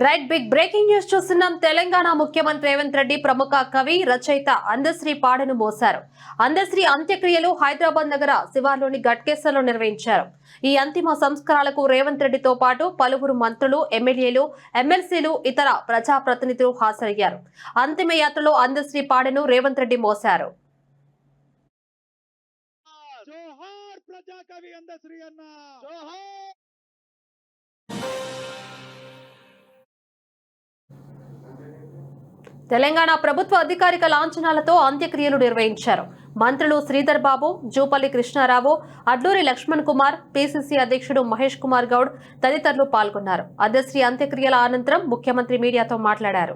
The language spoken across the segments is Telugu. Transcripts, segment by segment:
రైట్ బిగ్ బ్రేకింగ్ న్యూస్ చూస్తున్నాం. తెలంగాణ ముఖ్యమంత్రి రేవంత్ రెడ్డి ప్రముఖ కవి రచయిత అందశ్రీ పాడను మోశారు. అందశ్రీ అంత్యక్రియలు హైదరాబాద్ నగర శివార్లోని గట్కేశ్వర్లో నిర్వహించారు. ఈ అంతిమ సంస్కారాలకు రేవంత్ రెడ్డితో పాటు పలువురు మంత్రులు ఎమ్మెల్యేలు ఎమ్మెల్సీలు ఇతర ప్రజాప్రతినిధులు హాజరయ్యారు. అంతిమ యాత్రలో అందశ్రీ పాడను రేవంత్ రెడ్డి మోశారు. జోహార్ ప్రజాకవి అందశ్రీ అన్న. జోహార్ తెలంగాణ ప్రభుత్వ అధికారిక లాంఛనాలతో అంత్యక్రియలు నిర్వహించారు. మంత్రులు శ్రీధర్ బాబు జూపల్లి కృష్ణారావు అడ్లూరి లక్ష్మణ్ కుమార్ పిసిసి అధ్యక్షుడు మహేష్ కుమార్ గౌడ్ తదితరులు పాల్గొన్నారు. అధ్యశ్రీ అంత్యక్రియల అనంతరం ముఖ్యమంత్రి మీడియాతో మాట్లాడారు.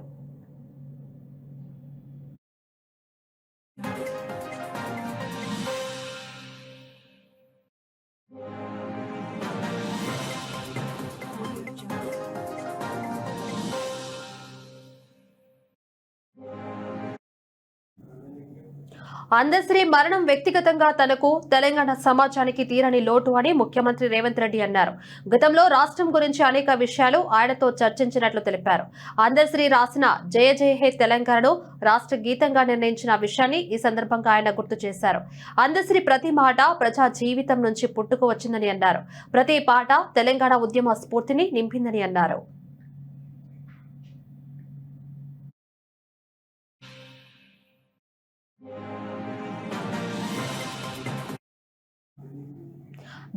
అందశ్రీ మరణం వ్యక్తిగతంగా తనకు తెలంగాణ సమాజానికి తీరని లోటు అని ముఖ్యమంత్రి రేవంత్ రెడ్డి అన్నారు. గతంలో రాష్ట్రం గురించి అనేక విషయాలు ఆయనతో చర్చించినట్లు తెలిపారు. అందశ్రీ రాసిన జయ జయ హే తెలంగాణను రాష్ట్ర గీతంగా నిర్ణయించిన విషయాన్ని ఈ సందర్భంగా ఆయన గుర్తు చేశారు. అందశ్రీ ప్రతి మాట ప్రజా జీవితం నుంచి పుట్టుకు వచ్చిందని అన్నారు. ప్రతి పాట తెలంగాణ ఉద్యమ స్ఫూర్తిని నింపిందని అన్నారు.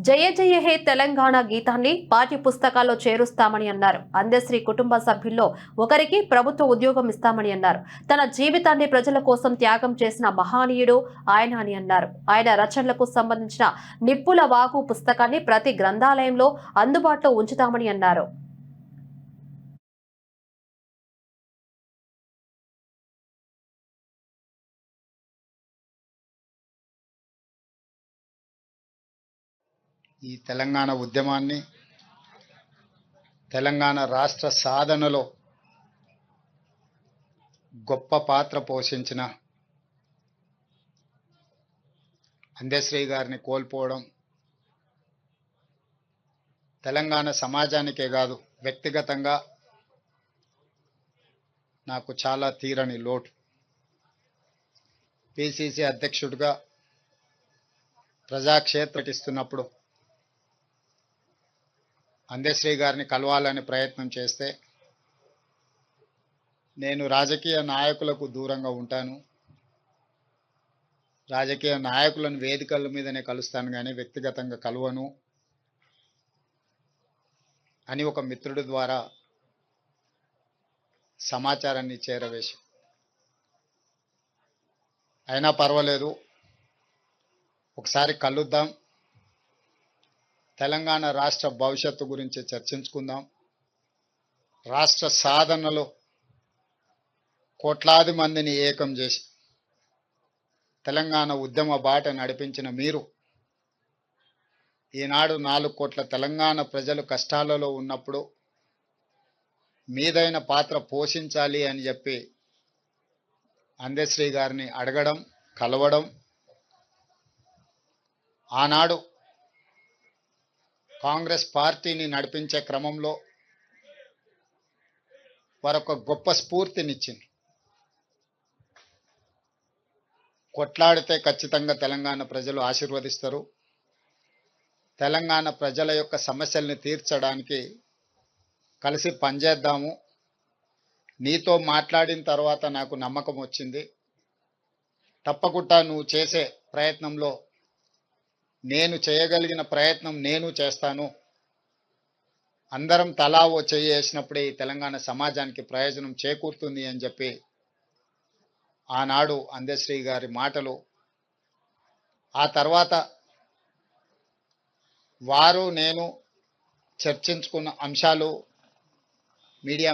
జయ జయ హే తెలంగాణ గీతాన్ని పాఠ్య పుస్తకాల్లో చేరుస్తామని అన్నారు. అందశ్రీ కుటుంబ సభ్యుల్లో ఒకరికి ప్రభుత్వ ఉద్యోగం ఇస్తామని అన్నారు. తన జీవితాన్ని ప్రజల కోసం త్యాగం చేసిన మహానీయుడు ఆయన అని అన్నారు. ఆయన రచనలకు సంబంధించిన నిప్పుల వాగు పుస్తకాన్ని ప్రతి గ్రంథాలయంలో అందుబాటులో ఉంచుతామని అన్నారు. ఈ తెలంగాణ ఉద్యమాన్ని తెలంగాణ రాష్ట్ర సాధనలో గొప్ప పాత్ర పోషించిన అందశ్రీ గారిని కోల్పోవడం తెలంగాణ సమాజానికే కాదు వ్యక్తిగతంగా నాకు చాలా తీరని లోటు. పిసిసి అధ్యక్షుడిగా ప్రజాక్షేత్రకిస్తున్నప్పుడు అందశ్రీ గారిని కలవాలని ప్రయత్నం చేస్తే నేను రాజకీయ నాయకులకు దూరంగా ఉంటాను. రాజకీయ నాయకులను వేదికల మీదనే కలుస్తాను కానీ వ్యక్తిగతంగా కలవను. అని ఒక మిత్రుడి ద్వారా సమాచారాన్ని చేరవేసి అయినా పర్వాలేదు. ఒకసారి కలుద్దాం. తెలంగాణ రాష్ట్ర భవిష్యత్తు గురించి చర్చించుకుందాం. రాష్ట్ర సాధనలో కోట్లాది మందిని ఏకం చేసి తెలంగాణ ఉద్యమ బాట నడిపించిన మీరు ఈనాడు నాలుగు కోట్ల తెలంగాణ ప్రజలు కష్టాలలో ఉన్నప్పుడు మీదైన పాత్ర పోషించాలి అని చెప్పి అందశ్రీ గారిని అడగడం కలవడం ఆనాడు కాంగ్రెస్ పార్టీని నడిపించే క్రమంలో వారొక గొప్ప స్ఫూర్తినిచ్చింది. కొట్లాడితే ఖచ్చితంగా తెలంగాణ ప్రజలు ఆశీర్వదిస్తారు. తెలంగాణ ప్రజల యొక్క సమస్యల్ని తీర్చడానికి కలిసి పనిచేద్దాము. నీతో మాట్లాడిన తర్వాత నాకు నమ్మకం వచ్చింది. తప్పకుండా నువ్వు చేసే ప్రయత్నంలో నేను చేయగలిగిన ప్రయత్నం నేను చేస్తాను. అందరం తలా ఓ చేసినప్పుడే వేసినప్పుడే ఈ తెలంగాణ సమాజానికి ప్రయోజనం చేకూరుతుంది అని చెప్పి ఆనాడు అందశ్రీ గారి మాటలు. ఆ తర్వాత వారు నేను చర్చించుకున్న అంశాలు మీడియా